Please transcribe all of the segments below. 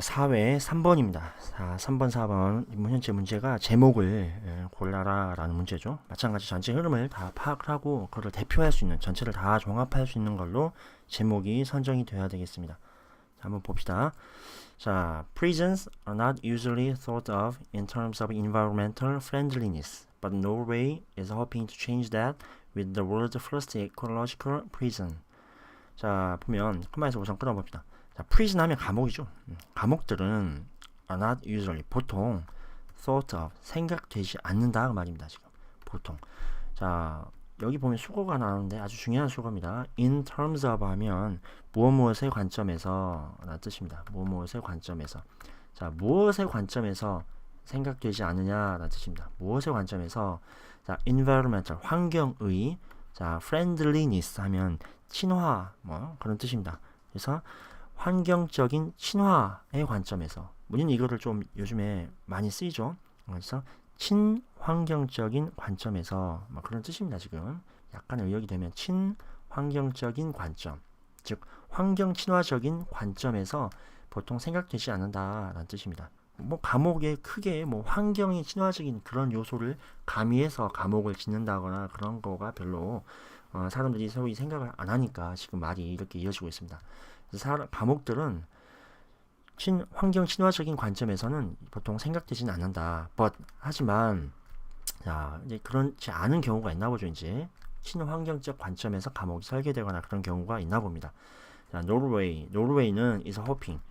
자, 4회 3번입니다. 자, 3번, 4번. 이번 현재 문제가 제목을 예, 골라라 라는 문제죠. 마찬가지 전체 흐름을 다 파악을 하고 그걸 대표할 수 있는, 전체를 다 종합할 수 있는 걸로 제목이 선정이 되어야 되겠습니다. 자, 한번 봅시다. 자, prisons are not usually thought of in terms of environmental friendliness, but Norway is hoping to change that with the world's first ecological prison. 자, 보면 컴마에서 우선 끊어봅시다. 자, prison 하면 감옥이죠. 음, 감옥들은 not usually 보통 thought of 생각되지 않는다 그 말입니다. 지금 보통. 자, 여기 보면 수거가 나오는데 아주 중요한 수거입니다. in terms of 하면 무엇 무엇의 관점에서 라는 뜻입니다. 무엇 무엇의 관점에서. 자, 무엇의 관점에서 생각되지 않느냐라는 뜻입니다. 무엇의 관점에서 자, environmental 환경의 자, friendliness 하면 친화 뭐 그런 뜻입니다. 그래서 환경적인 친화의 관점에서 우리는 이거를 좀 요즘에 많이 쓰이죠. 그래서 친환경적인 관점에서 뭐 그런 뜻입니다. 지금 약간의 의역이 되면 친환경적인 관점, 즉 환경 친화적인 관점에서 보통 생각되지 않는다라는 뜻입니다. 뭐 감옥에 크게 뭐 환경이 친화적인 그런 요소를 가미해서 감옥을 짓는다거나 그런 거가 별로 어, 사람들이 소위 생각을 안 하니까 지금 말이 이렇게 이어지고 있습니다. 사람, 감옥들은 친, 환경 친화적인 관점에서는 보통 생각되지는 않는다. but 하지만 자 이제 그렇지 않은 경우가 있나 보죠 이제 친환경적 관점에서 감옥이 설계되거나 그런 경우가 있나 봅니다. 자 노르웨이 노르웨이는 is hoping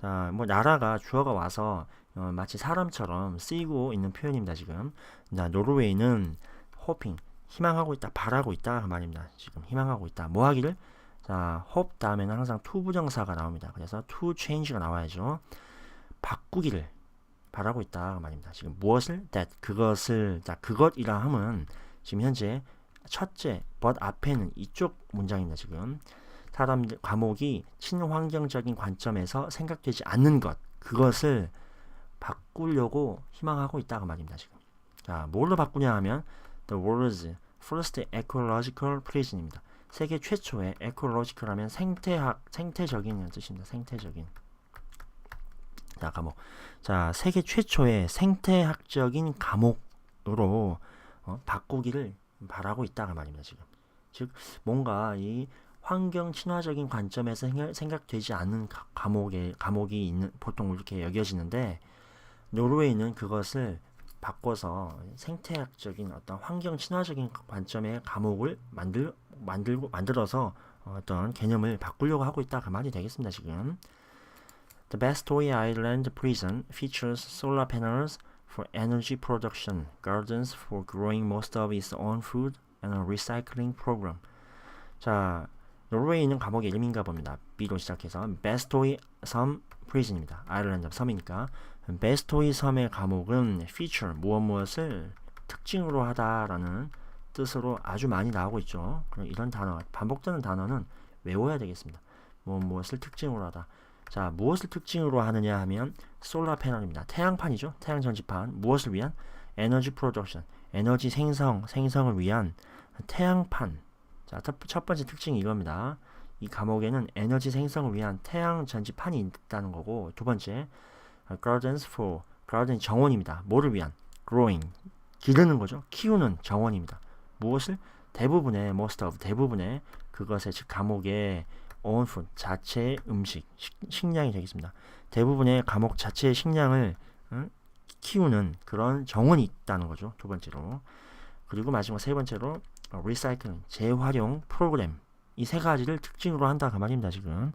자뭐 나라가 주어가 와서 어, 마치 사람처럼 쓰이고 있는 표현입니다 지금 자 노르웨이는 hoping 희망하고 있다 바라고 있다 그 말입니다 지금 희망하고 있다 뭐 하기를 자, hope 다음에는 항상 to 부정사가 나옵니다. 그래서 to change가 나와야죠. 바꾸기를 바라고 있다 그 말입니다. 지금 무엇을 that 그것을 자 그것이라 함은 지금 현재 첫째 but 앞에는 이쪽 문장입니다. 지금 사람 과목이 친환경적인 관점에서 생각되지 않는 것 그것을 바꾸려고 희망하고 있다 그 말입니다. 지금 자 뭘로 바꾸냐 하면 the world's first ecological prison입니다. 세계 최초의 에콜로지컬하면 생태학, 생태적인 뜻입니다. 생태적인. 자, 감옥. 자, 세계 최초의 생태학적인 감옥으로 어, 바꾸기를 바라고 있다가 말입니다. 지금. 즉, 뭔가 이 환경 친화적인 관점에서 생각, 되지 않는 감옥에, 감옥이 있는, 보통 이렇게 여겨지는데, 노르웨이는 그것을 바꿔서 생태학적인 어떤 환경 친화적인 관점의 감옥을 만들 만들고 만들어서 어떤 개념을 바꾸려고 하고 있다 그 말이 되겠습니다 지금. The Bastoy Island prison features solar panels for energy production, gardens for growing most of its own food, and a recycling program. 자, 노르웨이 있는 감옥의 이름인가 봅니다. B로 시작해서 베스토이 섬 프리즌입니다. 아일랜드 섬이니까 베스토이 섬의 감옥은 feature 무엇 무엇을 특징으로 하다라는 뜻으로 아주 많이 나오고 있죠. 그럼 이런 단어, 반복되는 단어는 외워야 되겠습니다. 뭐 무엇을 특징으로 하다. 자, 무엇을 특징으로 하느냐 하면 솔라 패널입니다. 태양판이죠. 태양 전지판. 무엇을 위한? 에너지 프로덕션. 에너지 생성, 생성을 위한 태양판. 자, 첫 번째 특징이 이겁니다. 이 감옥에는 에너지 생성을 위한 태양 전지판이 있다는 거고, 두 번째, gardens for, garden 정원입니다. 뭐를 위한? growing. 기르는 거죠. 키우는 정원입니다. 무엇을 대부분의 most of 대부분의 그것의 즉 감옥의 own food 자체의 음식 식, 량이 되겠습니다. 대부분의 감옥 자체의 식량을 응? 키우는 그런 정원이 있다는 거죠. 두 번째로 그리고 마지막 세 번째로 리사이클링 재활용 프로그램 이 세 가지를 특징으로 한다 그 말입니다. 지금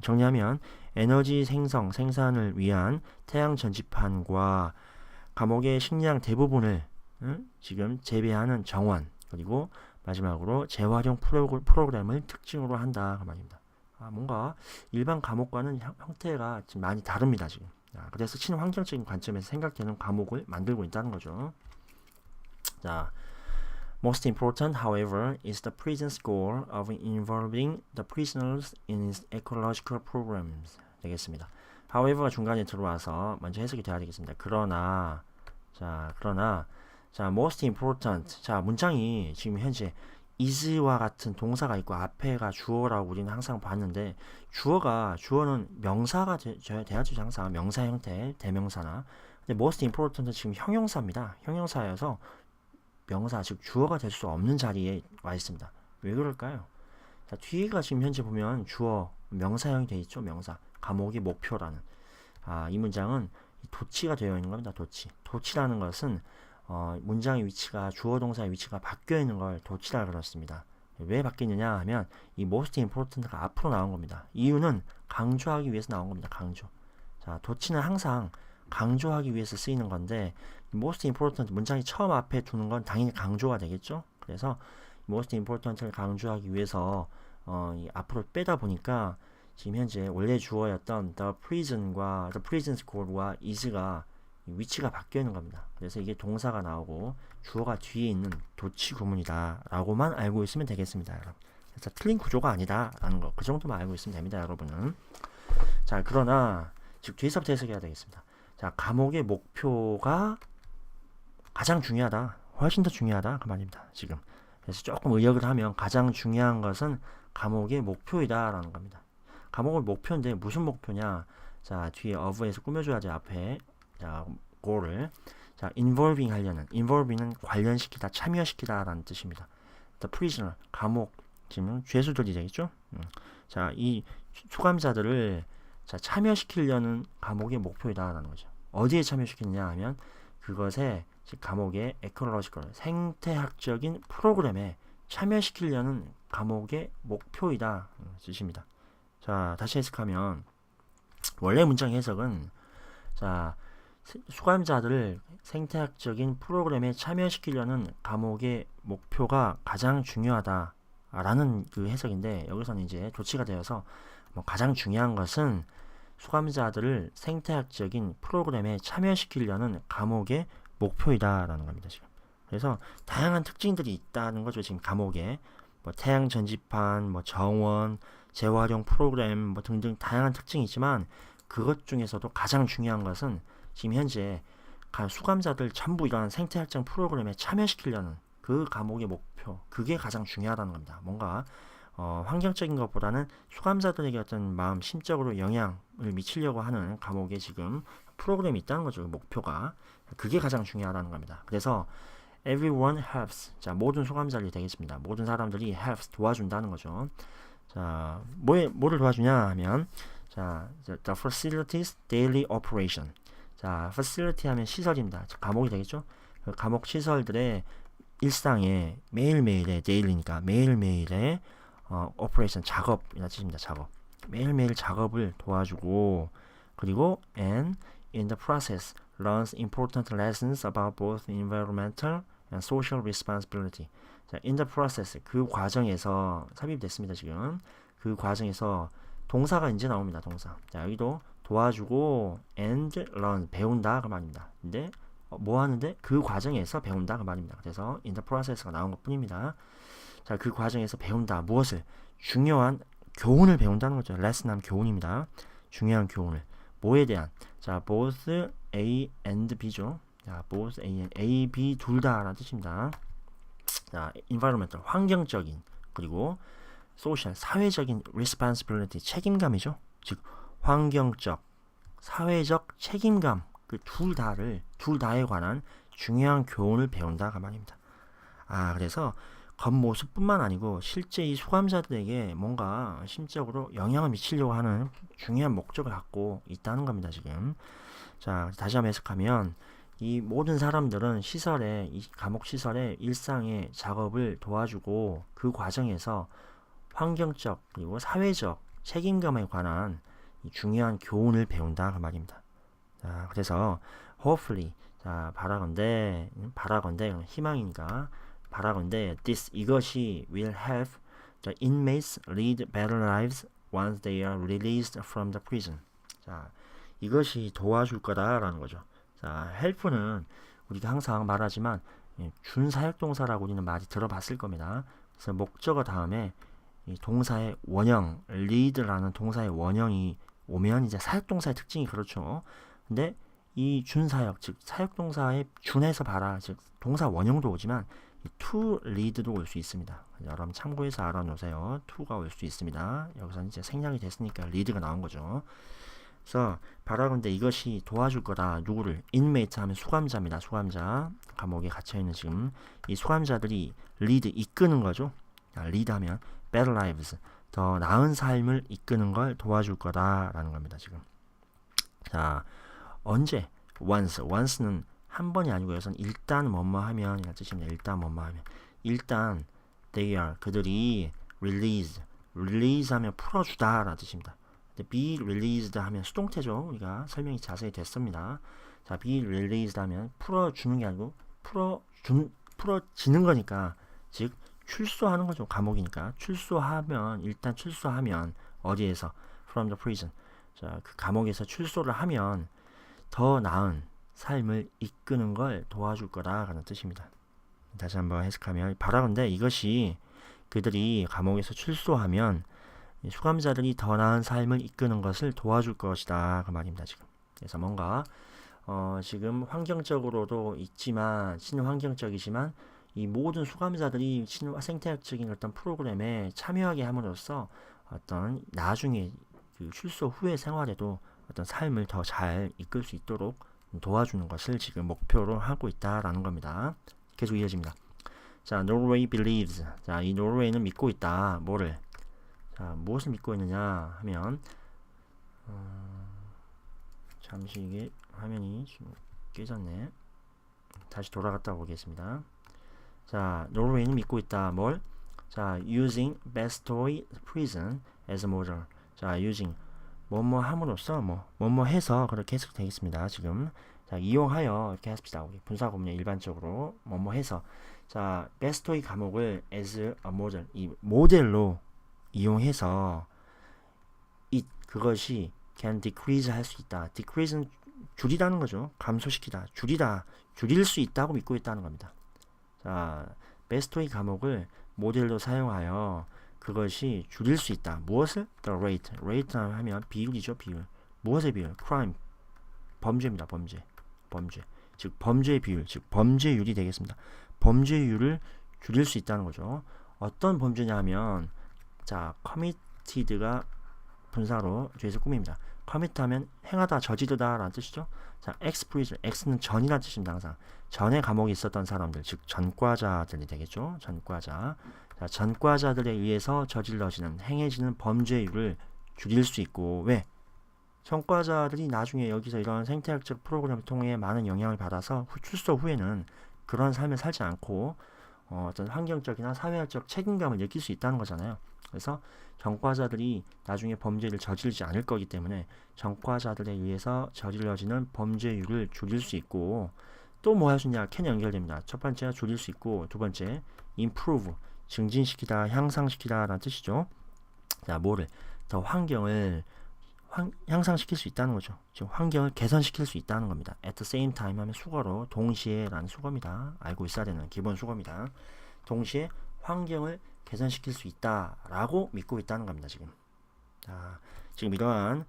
정리하면 에너지 생성 생산을 위한 태양 전지판과 감옥의 식량 대부분을 응? 지금 재배하는 정원 그리고 마지막으로 재활용 프로그램을 특징으로 한다 그 말입니다. 아, 뭔가 일반 과목과는 형, 태가 지금 많이 다릅니다 지금. 아, 그래서 친환경적인 관점에서 생각되는 과목을 만들고 있다는 거죠. 자, most important, however, is the prison's goal of involving the prisoners in its ecological programs. 되겠습니다. however가 중간에 들어와서 먼저 해석이 돼야 되겠습니다. 그러나, 자, 그러나 자, most important. 자, 문장이 지금 현재 is와 같은 동사가 있고 앞에가 주어라고 우리는 항상 봤는데 주어가 주어는 명사가 되, 돼야죠 항상 명사 형태 대명사나 근데 most important은 지금 형용사입니다 형용사여서 명사 즉 주어가 될 수 없는 자리에 와 있습니다 왜 그럴까요 자 뒤에가 지금 현재 보면 주어 명사형이 되어 있죠 명사 감옥이 목표라는 아, 이 문장은 도치가 되어 있는 겁니다 도치 도치라는 것은 어, 문장의 위치가 주어 동사의 위치가 바뀌어 있는 걸 도치라 그렇습니다. 왜 바뀌느냐 하면 이 most important가 앞으로 나온 겁니다. 이유는 강조하기 위해서 나온 겁니다. 강조. 자, 도치는 항상 강조하기 위해서 쓰이는 건데 most important 문장이 처음 앞에 두는 건 당연히 강조가 되겠죠. 그래서 most important를 강조하기 위해서 어, 이 앞으로 빼다 보니까 지금 현재 원래 주어였던 the prison과 the prison's goal과 is가 위치가 바뀌어 있는 겁니다. 그래서 이게 동사가 나오고 주어가 뒤에 있는 도치 구문이다 라고만 알고 있으면 되겠습니다. 여러분. 그래서 틀린 구조가 아니다 라는 거 그 정도만 알고 있으면 됩니다. 여러분은 자 그러나 즉 뒤에서부터 해석해야 되겠습니다. 자 감옥의 목표가 가장 중요하다 훨씬 더 중요하다 그 말입니다. 지금 그래서 조금 의역을 하면 가장 중요한 것은 감옥의 목표이다 라는 겁니다. 감옥의 목표인데 무슨 목표냐 자 뒤에 of에서 꾸며줘야지 앞에 자, go를 자, involving 하려는 involving은 관련시키다, 참여시키다라는 뜻입니다. the prisoner 감옥 지금 죄수들이 되겠죠? 음. 자, 이 수감자들을 자, 참여시키려는 감옥의 목표이다라는 거죠. 어디에 참여시키느냐 하면 그것에 즉 감옥의 에코로지컬 생태학적인 프로그램에 참여시키려는 감옥의 목표이다 음, 뜻입니다. 자, 다시 해석하면 원래 문장 해석은 자, 수감자들을 생태학적인 프로그램에 참여시키려는 감옥의 목표가 가장 중요하다라는 그 해석인데 여기서는 이제 조치가 되어서 뭐 가장 중요한 것은 수감자들을 생태학적인 프로그램에 참여시키려는 감옥의 목표이다라는 겁니다 지금. 그래서 다양한 특징들이 있다는 거죠 지금 감옥에 뭐 태양 전지판, 뭐 정원, 재활용 프로그램 뭐 등등 다양한 특징이 있지만 그것 중에서도 가장 중요한 것은 지금 현재 수감자들 전부 이러한 생태학장 프로그램에 참여시키려는 그 감옥의 목표 그게 가장 중요하다는 겁니다. 뭔가 어, 환경적인 것보다는 수감자들에게 어떤 마음 심적으로 영향을 미치려고 하는 감옥에 지금 프로그램이 있다는 거죠. 그 목표가 그게 가장 중요하다는 겁니다. 그래서 everyone helps 자 모든 수감자들이 되겠습니다. 모든 사람들이 helps 도와준다는 거죠. 자 뭐에 뭐를 도와주냐 하면 자 the facilities daily operation 자, facility 하면 시설입니다. 감옥이 되겠죠? 그 감옥 시설들의 일상에 매일매일의 데일리니까 매일매일의 어, 오퍼레이션 작업이라 뜻입니다. 작업. 매일매일 작업을 도와주고 그리고 and in the process learns important lessons about both environmental and social responsibility. 자, in the process 그 과정에서 삽입됐습니다. 지금 그 과정에서 동사가 이제 나옵니다. 동사. 자, 여기도 도와주고 and learn 배운다 그 말입니다. 근데 어, 뭐 하는데 그 과정에서 배운다 그 말입니다. 그래서 in the process가 나온 것 뿐입니다. 자, 그 과정에서 배운다. 무엇을? 중요한 교훈을 배운다는 거죠. 하면 교훈입니다. 중요한 교훈을. 뭐에 대한? 자, both A and B죠. 자, both A, and A, B 둘 다라는 뜻입니다. 자, environmental 환경적인 그리고 social 사회적인 responsibility 책임감이죠. 즉 환경적, 사회적 책임감 그 둘 다를 둘 다에 관한 중요한 교훈을 배운다가 말입니다. 아 그래서 겉모습뿐만 아니고 실제 이 수감자들에게 뭔가 심적으로 영향을 미치려고 하는 중요한 목적을 갖고 있다는 겁니다 지금. 자 다시 한번 해석하면 이 모든 사람들은 시설에 이 감옥 시설의 일상의 작업을 도와주고 그 과정에서 환경적 그리고 사회적 책임감에 관한 중요한 교훈을 배운다 그 말입니다. 자, 그래서 hopefully 자, 바라건대 바라건대 희망이니까 바라건대 this 이것이 will help the inmates lead better lives once they are released from the prison. 자, 이것이 도와줄 거다라는 거죠. 자, help는 우리가 항상 말하지만 예, 준사역동사라고 우리는 많이 들어봤을 겁니다. 그래서 목적어 다음에 동사의 원형, lead라는 동사의 원형이 오면 이제 사역동사의 특징이 그렇죠. 근데 이 준사역 즉 사역동사에 준해서 봐라 즉 동사 원형도 오지만 to lead도 올 수 있습니다. 여러분 참고해서 알아놓으세요. to가 올 수 있습니다. 여기서 이제 생략이 됐으니까 lead가 나온 거죠. 그래서 바라건대 이것이 도와줄 거다. 누구를? inmate 하면 수감자입니다. 수감자. 감옥에 갇혀 있는 지금 이 수감자들이 lead 이끄는 거죠. 아, lead 하면 better lives 더 나은 삶을 이끄는 걸 도와줄 거다라는 겁니다. 지금. 자, 언제? once. once는 한 번이 아니고 여기서는 일단 뭐뭐 하면 이런 뜻입니다. 일단 뭐뭐 하면 일단 they are 그들이 release release 하면 풀어주다 라는 뜻입니다. be released 하면 수동태죠. 우리가 설명이 자세히 됐습니다. 자, be released 하면 풀어주는 게 아니고 풀어준 풀어지는 거니까 즉 출소하는 거죠. 감옥이니까 출소하면 일단 출소하면 어디에서 from the prison 자, 그 감옥에서 출소를 하면 더 나은 삶을 이끄는 걸 도와줄 거다라는 뜻입니다. 다시 한번 해석하면 바라건대 이것이 그들이 감옥에서 출소하면 이 수감자들이 더 나은 삶을 이끄는 것을 도와줄 것이다 그 말입니다 지금. 그래서 뭔가 어, 지금 환경적으로도 있지만 친환경적이지만 이 모든 수감자들이 친 생태학적인 어떤 프로그램에 참여하게 함으로써 어떤 나중에 그 출소 후의 생활에도 어떤 삶을 더 잘 이끌 수 있도록 도와주는 것을 지금 목표로 하고 있다라는 겁니다. 계속 이어집니다. 자, Norway believes. 자, 이 노르웨이는 믿고 있다. 뭐를? 자, 무엇을 믿고 있느냐 하면 어, 잠시 이게 화면이 지금 깨졌네. 다시 돌아갔다 오겠습니다. 자, 노르웨이는 믿고 있다. 뭘? 자, using Bastoy prison as a model. 자, using 뭐뭐 함으로써 뭐 뭐뭐 해서 그렇게 해석 되겠습니다. 지금 자 이용하여 이렇게 합시다. 우리 분사 구문에 일반적으로 뭐뭐 해서 자 베스토이 과목을 as a model 이 모델로 이용해서 이 그것이 can decrease 할 수 있다. decrease는 줄이다는 거죠. 감소시키다, 줄이다, 줄일 수 있다고 믿고 있다는 겁니다. 자 베스토이 과목을 모델로 사용하여 그것이 줄일 수 있다. 무엇을? The rate. rate 하면 비율이죠, 비율. 무엇의 비율? crime. 범죄입니다, 범죄. 범죄. 즉 범죄의 비율, 즉 범죄율이 되겠습니다. 범죄율을 줄일 수 있다는 거죠. 어떤 범죄냐 하면 자, committed가 분사로 죄에서 꾸밉니다. commit 하면 행하다, 저지르다 라는 뜻이죠. 자, express, x는 전이라는 뜻입니다. 항상. 전에 감옥에 있었던 사람들, 즉 전과자들이 되겠죠. 전과자. 자, 전과자들에 의해서 저질러지는 행해지는 범죄율을 줄일 수 있고 왜? 전과자들이 나중에 여기서 이런 생태학적 프로그램을 통해 많은 영향을 받아서 후, 출소 후에는 그런 삶을 살지 않고 어, 어떤 환경적이나 사회학적 책임감을 느낄 수 있다는 거잖아요. 그래서 전과자들이 나중에 범죄를 저지르지 않을 거기 때문에 전과자들에 의해서 저질러지는 범죄율을 줄일 수 있고 또 뭐 할 수 있냐? 캔 연결됩니다. 첫 번째가 줄일 수 있고 두 번째 improve 증진시키다, 향상시키다 라는 뜻이죠. 자, 뭐를? 더 환경을 환, 향상시킬 수 있다는 거죠. 지금 환경을 개선시킬 수 있다는 겁니다. at the same time 하면 수거로 동시에 라는 수거입니다. 알고 있어야 되는 기본 수거입니다. 동시에 환경을 개선시킬 수 있다라고 믿고 있다는 겁니다. 지금. 자, 지금 이러한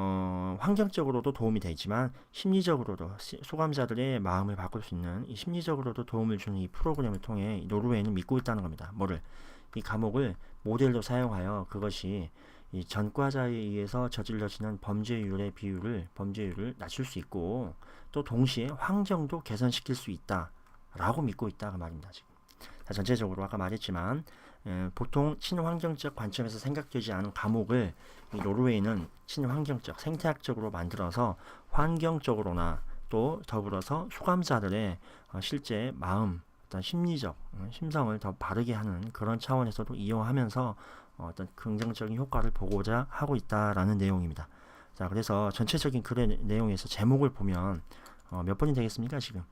어, 환경적으로도 도움이 되지만 심리적으로도 소감자들의 마음을 바꿀 수 있는 이 심리적으로도 도움을 주는 이 프로그램을 통해 노르웨이는 믿고 있다는 겁니다. 뭐를 이 감옥을 모델로 사용하여 그것이 이 전과자에 의해서 저질러지는 범죄율의 비율을 범죄율을 낮출 수 있고 또 동시에 환경도 개선시킬 수 있다라고 믿고 있다 그 말입니다. 지금. 자, 전체적으로 아까 말했지만 에, 보통 친환경적 관점에서 생각되지 않은 이 노르웨이는 친환경적, 생태학적으로 만들어서 환경적으로나 또 더불어서 수감자들의 어, 실제 마음, 어떤 심리적 어, 심성을 더 바르게 하는 그런 차원에서도 이용하면서 어, 어떤 긍정적인 효과를 보고자 하고 있다라는 내용입니다. 자, 그래서 전체적인 글의 내용에서 제목을 보면 어, 몇 번이 되겠습니까? 지금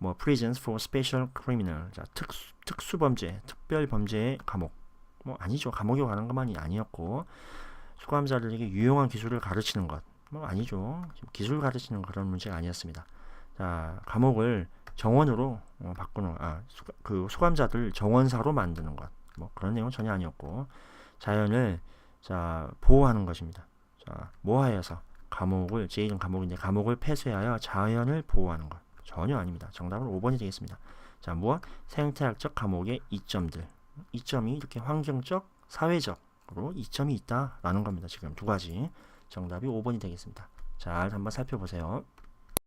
뭐 prisons for special criminal, 자, 특수 특수 범죄, 특별 범죄의 감옥. 뭐 아니죠. 감옥에 가는 것만이 아니었고 수감자들에게 유용한 기술을 가르치는 것. 뭐 아니죠. 기술 가르치는 그런 문제가 아니었습니다. 자, 감옥을 정원으로 어, 바꾸는 아, 수, 그 수감자들 정원사로 만드는 것. 뭐 그런 내용은 전혀 아니었고 자연을 자 보호하는 것입니다. 자, 뭐하여서 감옥을 제2는 감옥인데 감옥을 폐쇄하여 자연을 보호하는 것. 전혀 아닙니다. 정답은 5번이 되겠습니다. 자, 무엇? 생태학적 과목의 이점들. 이점이 이렇게 환경적, 사회적으로 이점이 있다라는 겁니다. 지금 두 가지. 정답이 5번이 되겠습니다. 잘 한번 살펴보세요.